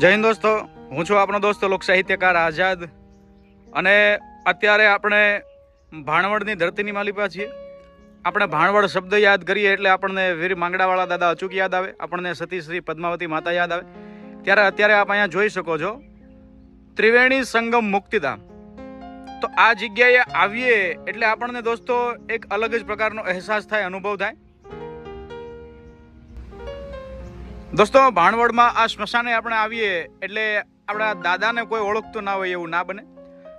જય હિન્દ દોસ્તો. હું છું આપણો દોસ્તો લોક સાહિત્યકાર આઝાદ. અને અત્યારે આપણે ભાણવડની ધરતીની માલિપા છીએ. આપણે ભાણવડ શબ્દ યાદ કરીએ એટલે આપણને વીર માંગડાવાળા દાદા અચૂક યાદ આવે, આપણને સતીશ્રી પદ્માવતી માતા યાદ આવે. ત્યારે અત્યારે આપ અહીંયા જોઈ શકો છો, ત્રિવેણી સંગમ મુક્તિધામ. તો આ જગ્યાએ આવીએ એટલે આપણને દોસ્તો એક અલગ જ પ્રકારનો અહેસાસ થાય, અનુભવ થાય. દોસ્તો ભાણવડમાં આ સ્મશાને આપણે આવીએ એટલે આપણા દાદાને કોઈ ઓળખતું ના હોય એવું ના બને.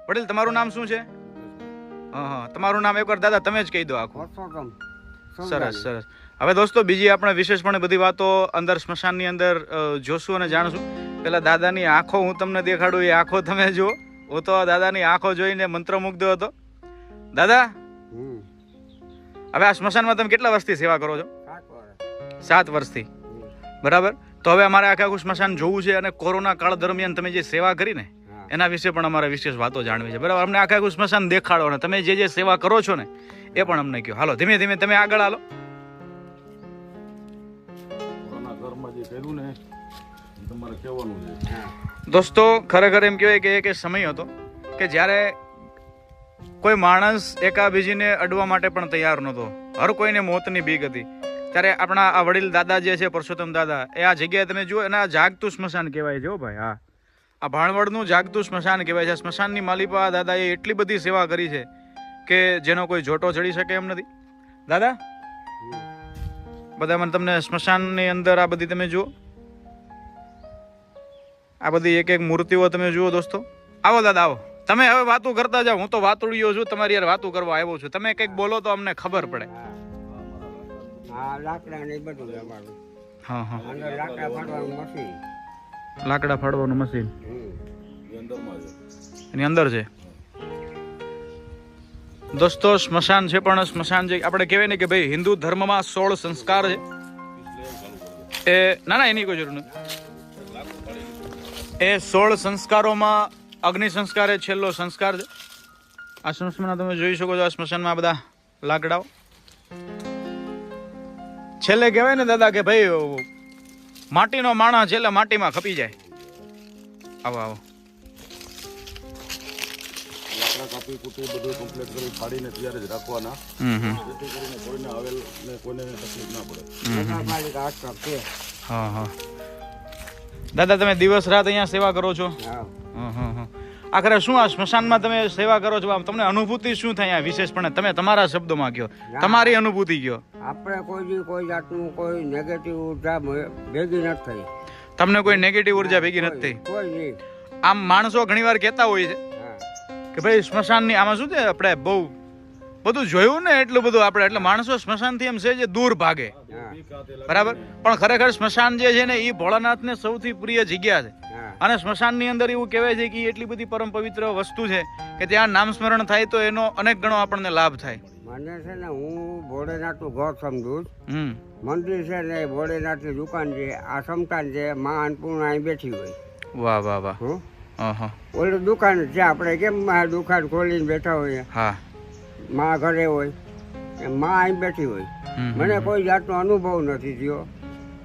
વડીલ તમારું નામ શું છે? હા હા તમારું નામ એકવાર દાદા તમે જ કહી દો આખું. સરસ સરસ. હવે દોસ્તો બીજી આપણે વિશેષપણે બધી વાતો અંદર સ્મશાનની અંદર જોશું અને જાણશું. પેલા દાદાની આંખો હું તમને દેખાડું એ આંખો તમે જુઓ. હું તો દાદાની આંખો જોઈને મંત્રમુગ્ધ હતો. દાદા! હવે આ સ્મશાનમાં તમે કેટલા વર્ષથી સેવા કરો છો? સાત વર્ષથી. બરાબર? તો હવે અમારે આખા આખું સ્મશાન જોવું છે અને કોરોના કાળ દરમિયાન તમે જે સેવા કરી ને એના વિશે પણ અમારે વિશેષ વાતો જાણવી છે. બરાબર? અમને આખા આખું સ્મશાન દેખાડો અને તમે જે જે સેવા કરો છો ને એ પણ અમને કહો. હાલો ધીમે ધીમે તમે આગળ હાલો. કોરોના ઘરમાં જે કર્યું ને એ તમારે કહેવાનું દોસ્તો ખરેખર એમ કહેવાય કે એક સમય હતો કે જ્યારે કોઈ માણસ એકાબીજીને અડવા માટે પણ તૈયાર નહોતો. હર કોઈને મોતની બીક હતી. ત્યારે આપણા આ વડીલ દાદા જે છે, પરસોત્તમ દાદા, એ આ જગ્યાએ તમે જુઓ અને આ જાગતું સ્મશાન કહેવાય છે ભાઈ, હા. આ ભાણવડનું જાગતું સ્મશાન કહેવાય છે. સ્મશાનની માલિપા દાદાએ એટલી બધી સેવા કરી છે કે જેનો કોઈ જોટો ચડી શકે એમ નથી. દાદા બધા મને તમને સ્મશાનની અંદર આ બધી તમે જુઓ. આ બધી એક એક મૂર્તિઓ તમે જુઓ દોસ્તો. આવો દાદા, આવો. તમે હવે વાતું કરતા જાઓ. હું તો વાતુડીઓ છું, તમારી યાર વાતું કરવા આવ્યો છું. તમે કંઈક બોલો તો અમને ખબર પડે. હા લાકડા ને બધું અમારું. હા હા. અંદર લાકડા ફાડવાનું મશીન. લાકડા ફાડવાનું છે એની અંદર છે? દોસ્તો સ્મશાન છે પણ સ્મશાન જે આપણે કહેવાય ને કે ભાઈ હિન્દુ ધર્મમાં સોળ સંસ્કાર છે. એ ના ના એની કોઈ જરૂર નથી. એ સોળ સંસ્કારોમાં અગ્નિ સંસ્કાર એ છેલ્લો સંસ્કાર છે. આ સ્મશાનમાં તમે જોઈ શકો છો આ સ્મશાનમાં બધા લાકડાઓ. છેલ્લે કહેવાય ને દાદા કે ભાઈ માટીનો માણસ છેલ્લે માટીમાં ખપી જાય. આવો આવો. કાપી કૂટી બધું કમ્પ્લીટ કરી ફાડીને ત્યારે જ રાખવાના. જેથી કરીને કોઈને આવેલ ને કોઈને તકલીફ ના પડે. નગરપાલિકા અટક છે હા હા. દાદા તમે દિવસ રાત અહીંયા સેવા કરો છો? હા. હં, હં, હં. આખરે શું આ સ્મશાનમાં તમે સેવા કરો છો? આમ તમને અનુભૂતિ શું થાય આ વિશેષપણે? તમે તમારા શબ્દોમાં કયો. તમારી અનુભૂતિ કયો. આપણે કોઈ કોઈ જાતનું કોઈ નેગેટિવ ઊર્જા ભેગી નથી થઈ. તમને કોઈ નેગેટિવ ઊર્જા ભેગી નથી થઈ? આમ માણસો ઘણીવાર કહેતા હોય છે કે ભાઈ સ્મશાનની આમાં શું છે? આપણે બહુ બધું જોયું ને એટલું બધું આપણે એટલે માણસો સ્મશાનથી એમ છે જે દૂર ભાગે. બરાબર? પણ ખરેખર સ્મશાન જે છે ને એ ભોળાનાથને સૌથી પ્રિય જગ્યા છે. અને સ્મશાનની અંદર એવું કહેવાય છે કે એટલી બધી પરમ પવિત્ર વસ્તુ છે કે ત્યાં નામ સ્મરણ થાય તો એનો અનેક ગણો આપણને લાભ થાય. મને છે ને હું ભોળેનાથનું ઘર સમજુ છું. મંદિર છે ને ભોળેનાથની દુકાન છે. આ સમતાન છે માં અન્નપૂર્ણા અહીં બેઠી હોય. વાહ વાહ વાહ. ઓલું દુકાન છે આપણે કેમ મા દુકાન ખોલીને બેઠા હોય હા. માં ઘરે હોય. માં અહીં બેઠી હોય. મને કોઈ જાતનો અનુભવ નથી થયો.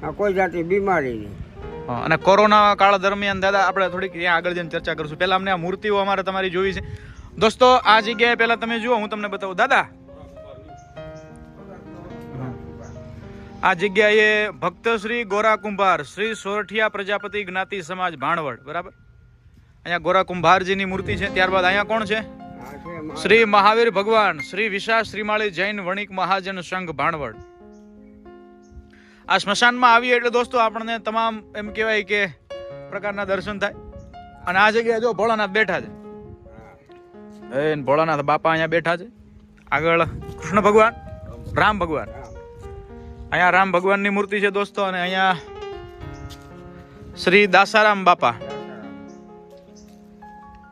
આ કોઈ જાતની બીમારી નહીં. અને કોરોના કાળ દરમિયાન દાદા આપણે થોડીક ત્યાં આગળ જઈને ચર્ચા કરશું. પહેલા અમને આ મૂર્તિઓ અમારે તમારી જોવી છે. દોસ્તો આ જગ્યાએ પહેલાં તમે જુઓ હું તમને બતાવું. દાદા! આ જગ્યાએ ભક્ત શ્રી ગોરા કુંભાર શ્રી સોરઠિયા પ્રજાપતિ જ્ઞાતિ સમાજ ભાણવડ બરાબર? અહીંયા ગોરા કુંભારજીની મૂર્તિ છે. ત્યારબાદ અહીંયા કોણ છે? શ્રી મહાવીર ભગવાન શ્રી વિશા શ્રીમાળી જૈન વણિક મહાજન સંઘ ભાણવડ. આ સ્મશાનમાં આવીએ એટલે દોસ્તો આપણને તમામ એમ કહેવાય કે પ્રકારના દર્શન થાય. અને આ જગ્યાએ જો ભોળાનાથ બેઠા છે. એ ભોળાનાથ બાપા અહીંયા બેઠા છે. આગળ કૃષ્ણ ભગવાન, રામ ભગવાન. અહીંયા રામ ભગવાનની મૂર્તિ છે દોસ્તો અને અહીંયા શ્રી દાસારામ બાપા.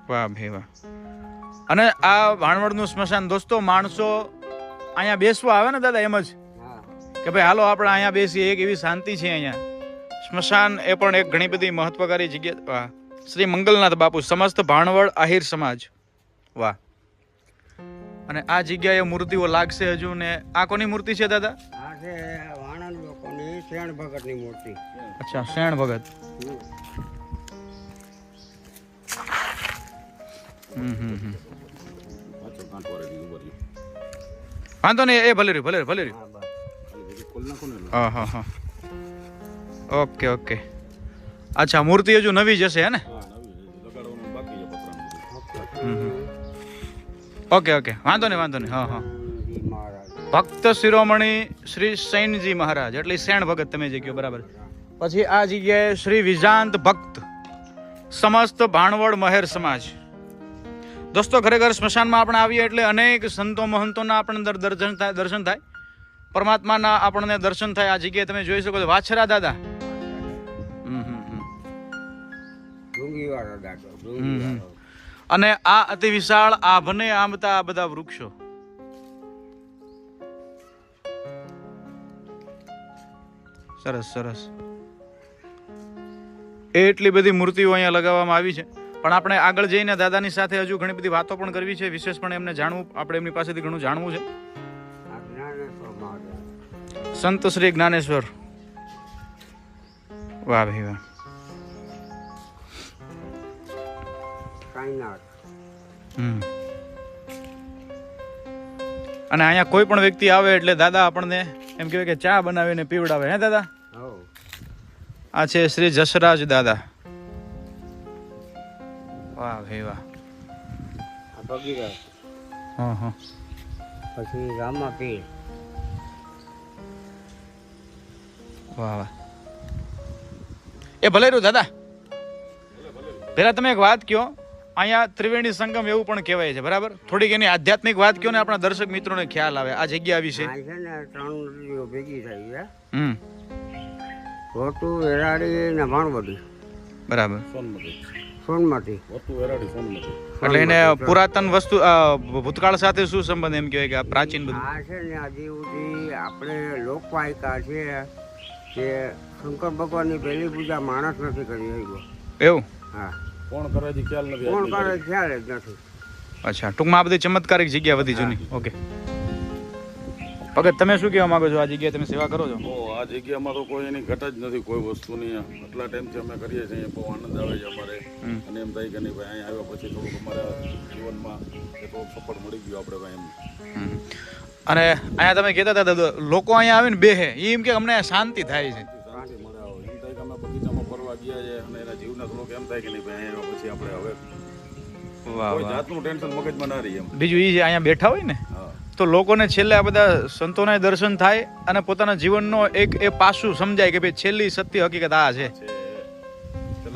વાહ ભાઈ વાહ. અને આ ભાણવડનું સ્મશાન દોસ્તો માણસો અહીંયા બેસવા આવે ને દાદા એમ જ. કે ભાઈ હાલો આપણે અહીંયા બેસીએ એક એવી શાંતિ છે અહીંયા. સ્મશાન એ પણ એક ઘણી બધી મહત્વકારી જગ્યા. શ્રી મંગલનાથ બાપુ સમસ્ત ભાણવડ આહિર સમાજ. વાહ. અને આ જગ્યાએ મૂર્તિઓ લાગશે હજુ ને આ કોની મૂર્તિ છે દાદા? અચ્છા શેણ ભગત. વાંધો નહીં એ ભલે રહ્યું ભલે રહ્યું ભલે રહ્યું. હા હા. હા ઓકે ઓકે. અચ્છા મૂર્તિ હજુ નવી જ હશે હે ને. Okay okay. વાંધો નહીં વાંધો નહીં. હા હા. ભક્ત શિરોમણી શ્રી સૈનજી મહારાજ એટલે શેણ ભગત તમે જે કહો બરાબર. પછી આ જગ્યાએ શ્રી વિજાંત ભક્ત સમસ્ત ભાણવડ મહેર સમાજ. દોસ્તો ખરેખર સ્મશાનમાં આપણે આવીએ એટલે અનેક સંતો મહંતોના આપણને દર- દર્શન થાય દર્શન થાય. પરમાત્માના આપણને દર્શન થાય આ જગ્યાએ તમે જોઈ શકો છો. વાછરા દાદા. અને આ અતિ વિશાળ આભને આંબતા આ બધા વૃક્ષો. સરસ સરસ. એટલી બધી મૂર્તિઓ અહીંયા લગાવવામાં આવી છે. પણ આપણે આગળ જઈને દાદાની સાથે હજુ ઘણી બધી વાતો પણ કરવી છે. વિશેષ પણ એમને જાણવું આપણે એમની પાસેથી ઘણું જાણવું છે. આ સંત શ્રી જ્ઞાનેશ્વર. વાહ ભાઈ વાહ. અને અહીંયા કોઈ પણ વ્યક્તિ આવે એટલે દાદા આપણને એમ કહેવાય કે ચા બનાવીને પીવડાવે હે દાદા? આ છે શ્રી જસરાજ દાદા. વાહ ભાઈ વાહ. પછી રામા હા વાહ વાહ. એ ભલે રહ્યું દાદા. પેલા તમે એક વાત કહો અહીંયા ત્રિવેણી સંગમ એવું પણ કહેવાય છે બરાબર? થોડીક એની આધ્યાત્મિક વાત કહો ને આપણા દર્શક મિત્રોને ખ્યાલ આવે આ જગ્યા વિશે છે. ને ત્રણ નદીઓ ભેગી થઈ છે. હમ. રોટું વેરાડી ને ભાણવડી. બરાબર. સોનમતી. એટલે એને પુરાતન વસ્તુ ભૂતકાળ સાથે શું સંબંધ એમ કહેવાય કે આ પ્રાચીન બધું? આ છે ને સુધી આપણે લોકવાયકા છે કે શંકર ભગવાનની પહેલી પૂજા માણસ નથી કરી આવ્યો એવું? હા. કોણ કરે છે ખ્યાલ નથી કોણ કરે ખ્યાલ જ નથી. અચ્છા ટૂંકમાં આ બધી ચમત્કારિક જગ્યા બધી જૂની. ઓકે. ભગત તમે શું કહેવા માંગો છો? આ જગ્યાએ તમે સેવા કરો છો? ઓ આ જગ્યામાં તો કોઈ એની ઘટ જ નથી કોઈ વસ્તુની આટલા ટાઈમથી અમે કરીએ છીએ બહુ આનંદ આવે છે અમારે. અને એમ થાય કે નહીં ભાઈ અહીંયા આવ્યા પછી થોડુંક અમારા જીવનમાં થોડુંક સપોર્ટ મળી ગયો આપણે ભાઈ એમ. અને અહીંયા તમે કહેતા હતા લોકો અહીંયા આવીને બેહે એમ કે અમને શાંતિ થાય છે. શાંતિ મળે એમ થાય કે અમે બગીચામાં ફરવા ગયા છે અને એના જીવના થોડોક એમ થાય કે નહીં ભાઈ અહીંયા પછી આપણે હવે કોઈ જાતનું ટેન્શન મગજમાં ના રહી એમ. બીજું એ અહીંયા બેઠા હોય ને? તો લોકોને છેલ્લે આ બધા સંતોના દર્શન થાય અને પોતાના જીવનનો એક એ પાસું સમજાય કે ભાઈ છેલ્લી સત્ય હકીકત આ છે.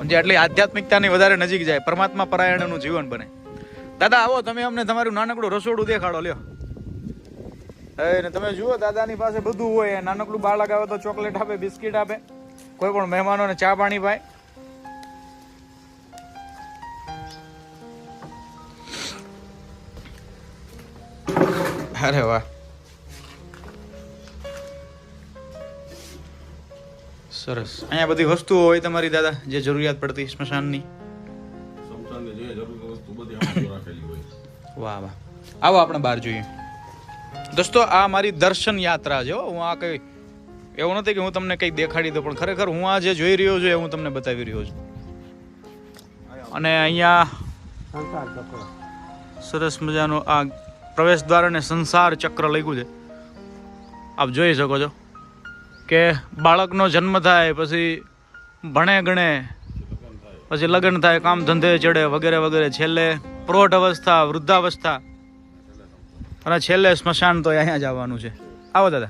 જે આટલી આધ્યાત્મિકતાની વધારે નજીક જાય, પરમાત્મા પરાયણનું જીવન બને. દાદા, આવો, તમે અમને તમારું નાનકડું રસોડું દેખાડો, લ્યો. ને તમે જુઓ, દાદાની પાસે બધું હોય. નાનકડું બાળક આવે તો ચોકલેટ આપે, બિસ્કિટ આપે. કોઈ પણ મહેમાનોને ચા પાણી પાય અરે વાહ. સરસ. અહીંયા બધી વસ્તુઓ હોય તમારી દાદા જે જરૂરિયાત પડતી સ્મશાનની? સમસાનની જે જરૂરી વસ્તુ બધી આમાં જો રાખેલી હોય. વાહ વાહ. આવો આપણે બહાર જોઈએ. દોસ્તો આ મારી દર્શન યાત્રા છે હો. હું આ કઈ એવું નથી કે હું તમને કંઈક દેખાડી દઉં પણ ખરેખર હું આ જે જોઈ રહ્યો છું એ હું તમને બતાવી રહ્યો છું. અને અહીંયા સરસ મજાનો આ પ્રવેશ દ્વાર અને સંસાર ચક્ર લખ્યું છે. આપ જોઈ શકો છો કે બાળકનો જન્મ થાય, પછી ભણે ગણે, પછી લગ્ન થાય, કામ ધંધે ચડે, વગેરે વગેરે. છેલ્લે પ્રૌઢ અવસ્થા વૃદ્ધાવસ્થા. અને છેલ્લે સ્મશાન તો અહીંયા જ આવવાનું છે. આવો દાદા.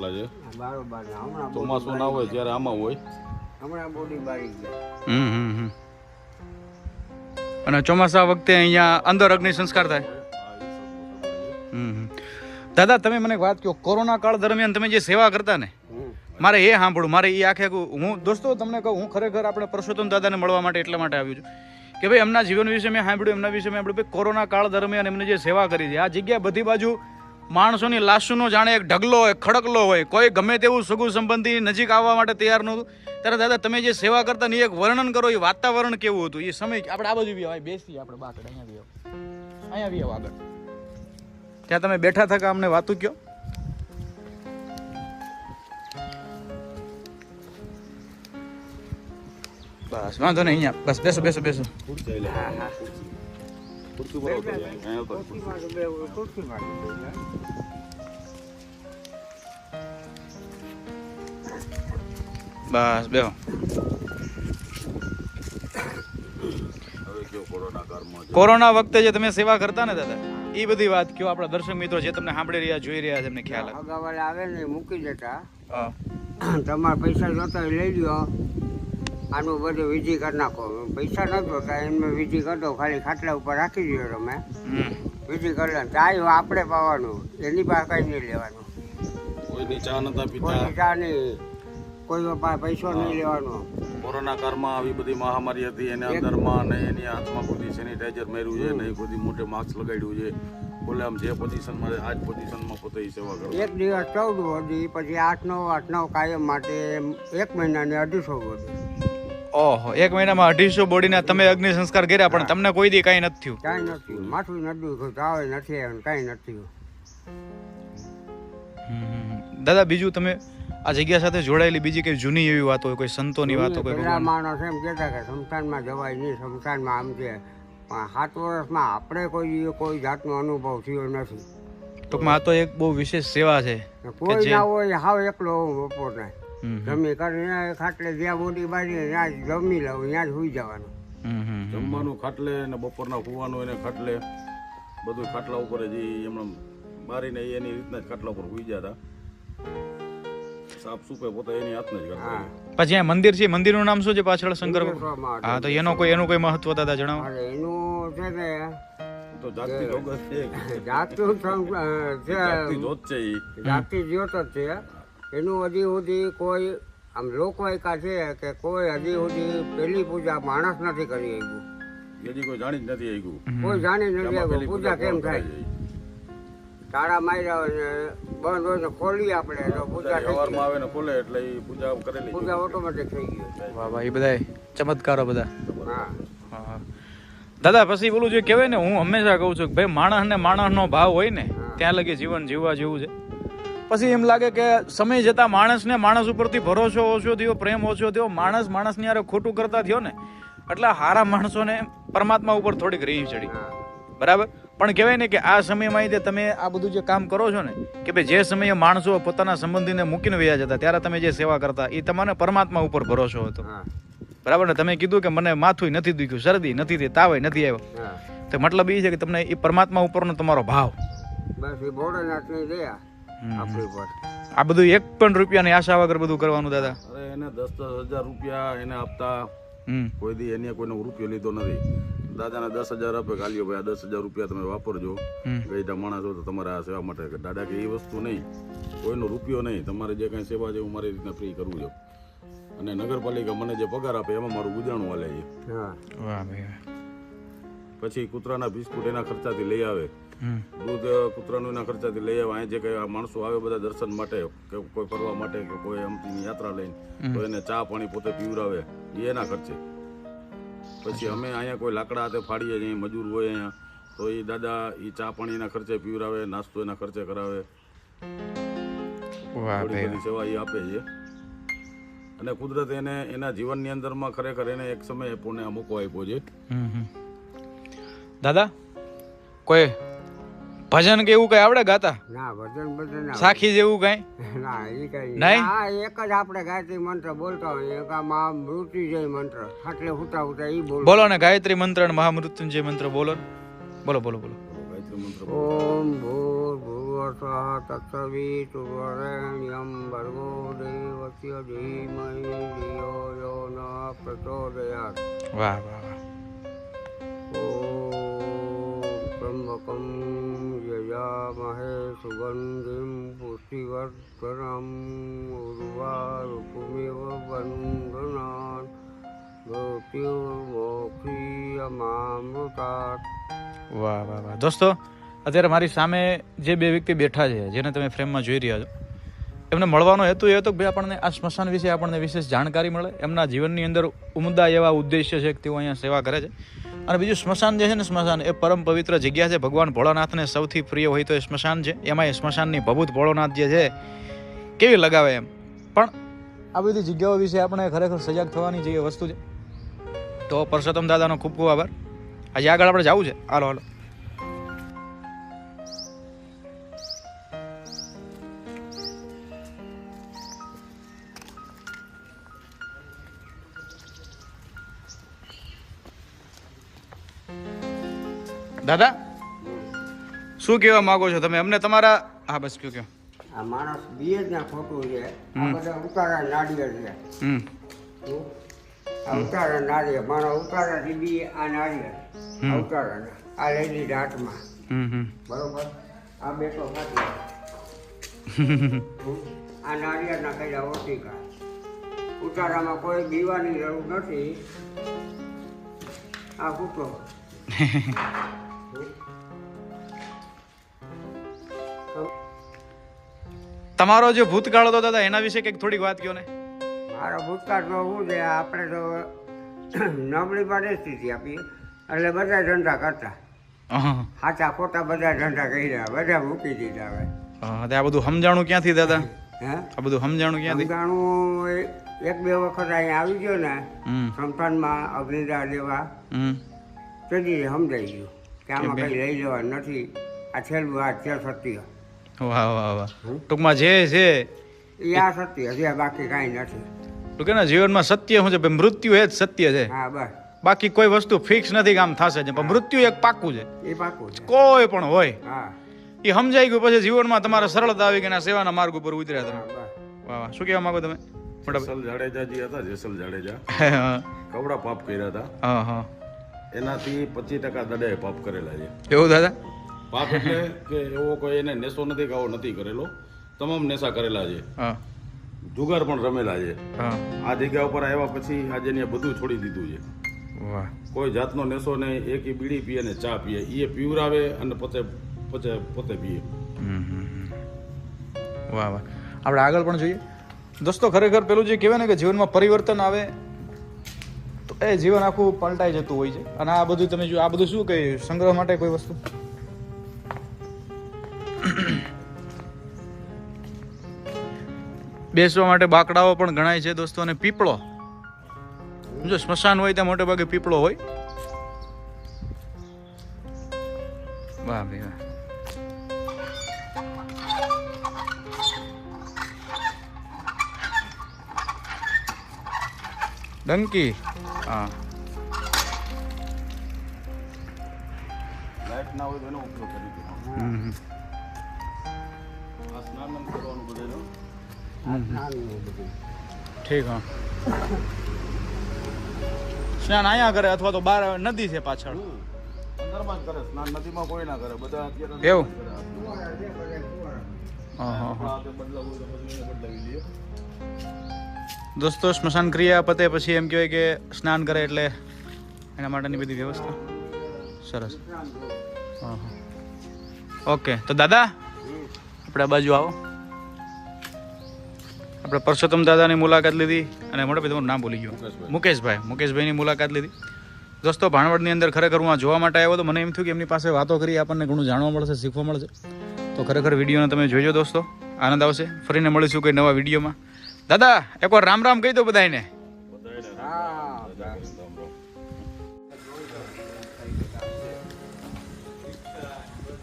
બારોબારના છે? ચોમાસું ના હોય ત્યારે આમાં હોય. હમણાં બોડી બારી હમ હમ હમ. અને ચોમાસા વખતે અહીંયા અંદર અગ્નિ સંસ્કાર થાય. હમ હમ. દાદા તમે મને વાત કહો. કોરોના કાળ દરમિયાન તમે જે સેવા કરતા ને મારે એ સાંભળવું. મારે એ આખે હું દોસ્તો તમને કહું હું ખરેખર આપણે પરસોત્તમ દાદાને મળવા માટે એટલા માટે આવ્યું છું કે ભાઈ એમના જીવન વિશે મેં સાંભળ્યું એમના વિશે મેં સાંભળ્યું. ભાઈ કોરોના કાળ દરમિયાન એમને જે સેવા કરી છે આ જગ્યા બધી બાજુ માણસોની લાશોનો જાણે એક ઢગલો હોય ખડકલો હોય કોઈ ગમે તેવું સગુ સંબંધી નજીક આવવા માટે તૈયાર નહોતું. ત્યારે દાદા તમે જે સેવા કરતા ને એક વર્ણન કરો એ વાતાવરણ કેવું હતું? એ સમય આપણે આ બાજુ બી આવો, આપણે બાકડ અહીંયા બી અહીંયા બી આગળ. ત્યાં તમે બેઠા થકા અમને વાતું કયો? બસ વાંધો નહીં અહીંયા. બસ બેસો બેસો બેસો. હા હા. ઉપર આવતો જાય. અહીંયા આવતો રહે. ખુરશીમાં તો બે બસ બેહો કોરોના કાળમાં જે કોરોના વખતે જે તમે સેવા કરતા ને દાદા એ બધી વાત કયો આપણા દર્શક મિત્રો જે તમને સાંભળી રહ્યા જોઈ રહ્યા છે એમને ખ્યાલ અગાવાળા આવે. ને મૂકી દેતા. તમારા તમારે પૈસા જોતા લઈ લ્યો. આનું બધું વિધિ કરી નાખો. પૈસા નથી જોતા એમને વિધિ કરી દો ખાલી ખાટલા ઉપર રાખી દો તમે. વિધિ કરી ચાય આપણે પાવાનું. એની પાસે કઈ નહીં લેવાનું. કોઈની ચા નતા પીતા? ચા નહીં. કોઈ પૈસો નહીં લેવાનો. કોરોના કાળમાં આવી બધી મહામારી હતી એના અંદરમાં ને એની હાથમાં કોઈ સેનિટાઈઝર માર્યું છે ને બધી મોટે માસ્ક લગાડ્યું છે. બોલે આમ જે પોઝિશનમાં આ જ પોઝિશનમાં પોતે સેવા કરે. એક દિવસ ચૌદ વધી પછી આઠ નવ આઠ નવ કાયમ માટે એક મહિનાની અઢીસો વધી ઓહો એક મહિનામાં અઢીસો બોડીના તમે અગ્નિ સંસ્કાર કર્યા પણ તમને કોઈ દી કાંઈ નથી થયું. કાંઈ નથી માથું નથી કોઈ તાવે નથી આવ્યો કાંઈ નથી થયું. દાદા બીજું તમે આ જગ્યા સાથે જોડાયેલી બીજી કઈ જૂની એવી વાતો હોય કોઈ સંતોની વાતો કોઈ પેલા માણસ એમ કહેતા કે શમશાનમાં જવાય નહીં શમશાનમાં આમ છે પણ સાત વર્ષમાં આપણે કોઈ કોઈ જાતનો અનુભવ થયો નથી. ટૂંકમાં આ તો એક બહુ વિશેષ સેવા છે કોઈ ના હોય હાવ એકલો બપોર બપોરને. જમી કરીને ખાટલે જ્યાં મોટી બાંધી ત્યાં જ જમી લઉં ત્યાં જ સુઈ જવાનું. જમવાનું ખાટલે ને બપોરના ખુવાનું એને ખાટલે બધું ખાટલા ઉપર જ ઈ એમને બારીને એની રીતના જ ખાટલા ઉપર સુઈ જતા. સાફ સુપે પોતે એની હાથને જ કરતા હા. પછી આ મંદિર છે મંદિરનું નામ શું છે પાછળ શંકર હા તો એનો કોઈ એનું કોઈ મહત્વ દાદા જણાવો. એનું છે ને તો છે. છે. જોત છે ઈ. જાગતી જ્યોત જ છે. એનું હજી સુધી કોઈ આમ લોકવાયકા છે કે કોઈ હજી સુધી પેલી પૂજા માણસ નથી કરી આવ્યું હજી કોઈ જાણી જ નથી આવ્યું કોઈ જાણી નથી આવ્યું પૂજા કેમ થાય? તાળા માર્યા હોય ને બંધ હોય ને ખોલી આપણે તો પૂજા સવારમાં આવે ને ખોલે એટલે એ પૂજા કરેલી પૂજા ઓટોમેટિક થઈ ગઈ વાહ વાહ એ બધા ચમત્કારો બધા. હા. હા. દાદા પછી બોલું જે કહેવાય ને હું હંમેશા કહું છું કે ભાઈ માણસ ને માણસનો ભાવ હોય ને ત્યાં લગી જીવન જીવવા જેવું છે. પછી એમ લાગે કે સમય જતા માણસને માણસ ઉપરથી ભરોસો ઓછો થયો પ્રેમ ઓછો થયો. માણસ માણસની યારે ખોટું કરતા થયો ને એટલે હારા માણસોને પરમાત્મા ઉપર થોડીક રીહ ચડી. બરાબર? પણ કહેવાય ને કે આ સમયમાં તે તમે આ બધું જે કામ કરો છો ને કે ભાઈ જે સમયે માણસો પોતાના સંબંધીને મૂકીને વયા જતા ત્યારે તમે જે સેવા કરતા એ તમને પરમાત્મા ઉપર ભરોસો હતો. બરાબર ને? તમે કીધું કે મને માથું નથી દુખ્યું શરદી નથી થઈ તાવે નથી આવ્યો. તો મતલબ એ છે કે તમને એ પરમાત્મા ઉપરનો તમારો ભાવ. બસ એ ભોળેનાથની દયા. આપણી પર આ બધું એક પણ રૂપિયાની આશા વગર બધું કરવાનું દાદા? અરે એને દસ દસ હજાર રૂપિયા એને આપતા. કોઈ દી એને કોઈનો રૂપિયો લીધો નથી. દાદાને દસ હજાર આપે ગાલીઓ ભાઈ આ દસ હજાર રૂપિયા તમે વાપરજો. હમ. માણસો તો તમારે આ સેવા માટે. દાદા કે એ વસ્તુ નહીં. કોઈનો રૂપિયો નહીં. તમારે જે કાંઈ સેવા છે હું મારી રીતના ફ્રી કરવું છે. અને નગરપાલિકા મને જે પગાર આપે એમાં મારું ગુજારણું હાલે છે. હા. વાહ ભાઈ વાહ. પછી કૂતરાના બિસ્કુટ એના ખર્ચાથી લઈ આવે. દૂધ કૂતરાનું એના ખર્ચાથી લઈ આવે અહીંયા જે કંઈ આ માણસો આવે બધા દર્શન માટે કે કોઈ ફરવા માટે કે કોઈ અમથીની યાત્રા લઈને તો એને ચા પાણી પોતે પીવડાવે. એ એના ખર્ચે. પછી અમે અહીંયા કોઈ લાકડા હાથે ફાડીએ છીએ મજૂર હોય અહીંયા તો એ દાદા એ ચા પાણી એના ખર્ચે પીવડાવે નાસ્તો એના ખર્ચે કરાવે. સેવા એ આપે છે. અને કુદરત એને એના જીવનની અંદરમાં ખરેખર એને એક સમયે પુણે મૂકો આપ્યો છે. દાદા કોઈ ભજન કે એવું કઈ આવડે ગાતા? ના ભજન ભજન સાખી જેવું કઈ? ના એ કઈ નહીં? હા એક જ આપણે ગાયત્રી મંત્ર બોલતા હોય. એક આ મા મૃત્યુજય મંત્ર. એટલે હુતા હુતા એ બોલ. બોલો ને ગાયત્રી મંત્ર અને મહામૃત્યુંજય મંત્ર બોલો બોલો બોલો બોલો. ગાયત્રી ભૂર ઓમ ભૂર્ભુવસ્વઃ તત્સવિતુર્વરેણ્યં ભર્ગો દેવસ્ય ધીમહિ ધિયો યો ન પ્રચોદયાત વાહ વાહ વાહ. ઓમ ત્રંબકં યજામહે सुगन्धिं पुष्टिवर्धनम् उर्वारुकुमिव મૃત્યુર્મોક્ષીયમામૃતાत् વાહ વાહ વાહ દોસ્તો, અત્યારે મારી સામે જે બે વ્યક્તિ બેઠા છે, જેને તમે ફ્રેમમાં જોઈ રહ્યા છો, એમને મળવાનો હેતુ એ હતો કે ભાઈ આપણને આ સ્મશાન વિશે આપણને વિશેષ જાણકારી મળે. એમના જીવનની અંદર ઉમદા એવા ઉદ્દેશ્ય છે કે તેઓ અહીંયા સેવા કરે છે. અને બીજું સ્મશાન જે છે ને સ્મશાન, એ પરમ પવિત્ર જગ્યા છે. ભગવાન ભોળાનાથને સૌથી પ્રિય હોય તો એ સ્મશાન છે. એમાં એ સ્મશાનની ભભૂત ભોળોનાથ જે છે, કેવી લગાવે એમ? પણ આ બધી જગ્યાઓ વિશે આપણે ખરેખર સજાગ થવાની જે વસ્તુ છે. તો પરસોત્તમ દાદાનો ખૂબ ખૂબ આભાર. આજે આગળ આપણે જવું છે. હાલો હાલો. દાદા શું કહેવા માંગો છો તમે? અમને તમારા હા બસ કયો કયો. આ માણસ બીએ જ ના ખોટું છે. આ બધા ઉતારા નાળિયેર છે. હમ. આ ઉતારા નાળિયેર મારા ઉતારા બી આ નાળિયેર ઉતારા આ લઈ લીધા હાથમાં હમ. બરોબર? આ બેટો હમ. આ નાળિયેરના કયા ઓટીકા. ઉતારામાં કોઈ દીવાની જરૂર નથી. આ કૂતો તમારો જે ભૂતકાળ હતો દાદા એના વિશે કંઈક થોડીક વાત કહો ને? મારો ભૂતકાળ તો શું છે આપણે તો નબળી પરિસ્થિતિ આપી એટલે બધા ધંધા કરતા. સાચા ખોટા બધા ધંધા કર્યા બધા મૂકી દીધા હવે. તે આ બધું સમજાણું ક્યાંથી દાદા? હે? આ બધું સમજાણું ક્યાંથી? સમજાણું એક બે વખત અહીંયા આવી ગયો ને સંતાનમાં અગ્નિદાન દેવા. તેથી સમજાઈ ગયું. કે આમાં કે લઈ લેવા નથી. આ છેલ્લું આ છે સત્ય. વાહ વાહ વાહ. ટૂંકમાં જે છે એ આ સત્ય છે બાકી કાંઈ નથી. તો કે જીવનમાં સત્ય શું છે? મૃત્યુ એ જ સત્ય છે. હા બસ. બાકી કોઈ વસ્તુ ફિક્સ નથી કે આમ થશે પણ મૃત્યુ એક પાકું છે. એ પાકું છે. કોઈ પણ હોય. હા. એ સમજાઈ ગયું પછી જીવનમાં તમારે સરળતા આવી ગઈ અને સેવાના માર્ગ ઉપર ઉતર્યા તમે. વાહ વાહ. શું કહેવા માંગો તમે? જસલ જાડેજા જાડેજાજી હતા જસલ જાડેજા. કવડા પાપ કર્યા હતા. હા હા. એનાથી પચીસ ટકા દડે પાપ કરેલા છે. એવું દાદા? પાપ એટલે કે એવો કોઈ એને નેશો નથી ગાવો નથી કરેલો. તમામ નેશા કરેલા છે. જુગાર પણ રમેલા છે. આ જગ્યા ઉપર આવ્યા પછી આજે એને બધું છોડી દીધું છે. વાહ. કોઈ જાતનો નેશો નહીં એક બીડી પીએ ને ચા પીએ. એ પીવરાવે અને પોતે પોતે પોતે પીએ. વાહ વાહ. આપણે આગળ પણ જોઈએ. દોસ્તો ખરેખર પેલું જે કહેવાય ને કે જીવનમાં પરિવર્તન આવે તો એ જીવન આખું પલટાઈ જતું હોય છે. અને આ બધું તમે જો, આ બધું શું કહ્યું સંગ્રહ માટે કોઈ વસ્તુ? બેસવા માટે બાકડાઓ પણ ગણાય છે દોસ્તો, અને પીપળો. જો સ્મશાન હોય ત્યાં મોટે ભાગે પીપળો હોય. વાહ ભાઈ વાહ. ડંકી. હા. લાઈટ ના હોય તો એનો ઉપયોગ કરી દીધો. આ સ્નાન કરવાનું બધું ઠીક હા. સ્નાન અહીંયા કરે અથવા તો બહાર નદી છે પાછળ? અંદરમાં જ કરે સ્નાન નદીમાં કોઈ ના કરે. બધા અત્યારે એવું? હા હા તો બદલાવી લઈએ દોસ્તો સ્મશાન ક્રિયા પતે પછી એમ કહેવાય કે સ્નાન કરે એટલે એના માટેની બધી વ્યવસ્થા. સરસ. હા હા ઓકે તો દાદા આપણે આ બાજુ આવો. આપણે પરસોત્તમ દાદાની મુલાકાત લીધી અને મોટા ભાઈ તમારું નામ ભૂલી ગયો. મુકેશભાઈ. મુકેશભાઈ મુકેશભાઈની મુલાકાત લીધી. દોસ્તો ભાણવડની અંદર ખરેખર હું આ જોવા માટે આવ્યો તો મને એમ થયું કે એમની પાસે વાતો કરી આપણને ઘણું જાણવા મળશે શીખવા મળશે. તો ખરેખર વિડીયોને તમે જોજો દોસ્તો. આનંદ આવશે. ફરીને મળીશું કોઈ નવા વિડીયોમાં. દાદા, એકવાર રામ રામ કહી દો બધાને.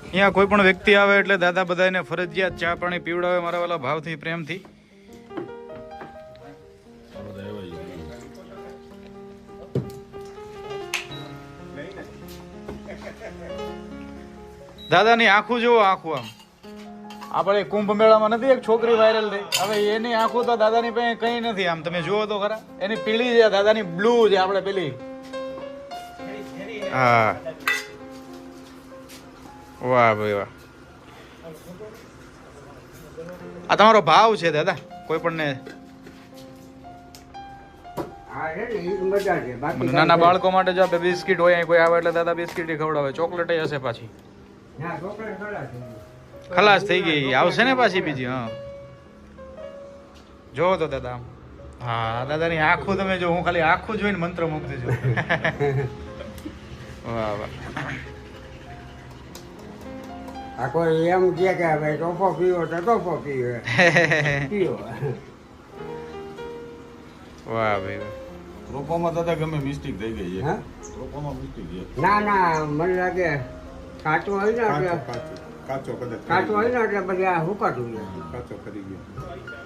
અહીંયા કોઈ પણ વ્યક્તિ આવે એટલે દાદા બધાને ફરજિયાત ચા પાણી પીવડાવે મારા વાલા ભાવથી, પ્રેમથી. દાદાની આંખું જુઓ, આંખું આમ આપણે કુંભ મેળામાં નથી એક છોકરી વાયરલ થઈ. હવે એની આંખો તો દાદાની પાસે કઈ નથી. આમ તમે જુઓ તો ખરા. એની પીળી છે દાદાની બ્લુ છે આપણે પેલી. હા. વાહ ભાઈ વાહ. આ તમારો ભાવ છે દાદા. કોઈ પણ ને નાના બાળકો માટે જો આપણે બિસ્કિટ હોય અહીં કોઈ આવે એટલે દાદા બિસ્કિટ ખવડાવે. ચોકલેટ હશે પાછી. ખલાસ થઈ ગઈ. આવશે ને પાછી બીજી હા. જોવો તો દાદા હા દાદાની આખું તમે જો હું ખાલી આખું જોઈને મંત્ર મુગ્ધ છું. વાહ વાહ. આ કોઈ એમ કે કે ભાઈ ટોપો પીવો તો ટોપો પીવે. પીવો. વાહ ભાઈ રોપોમાં દાદા ગમે મિસ્ટેક થઈ ગઈ છે. હા? રોપામાં મિસ્ટેક છે. ના ના મને લાગે કાચો હોય ને એટલે કાચો કદાચ કાચો હોય ને એટલે પછી આ હુકાતું કાચો કરી ગયો.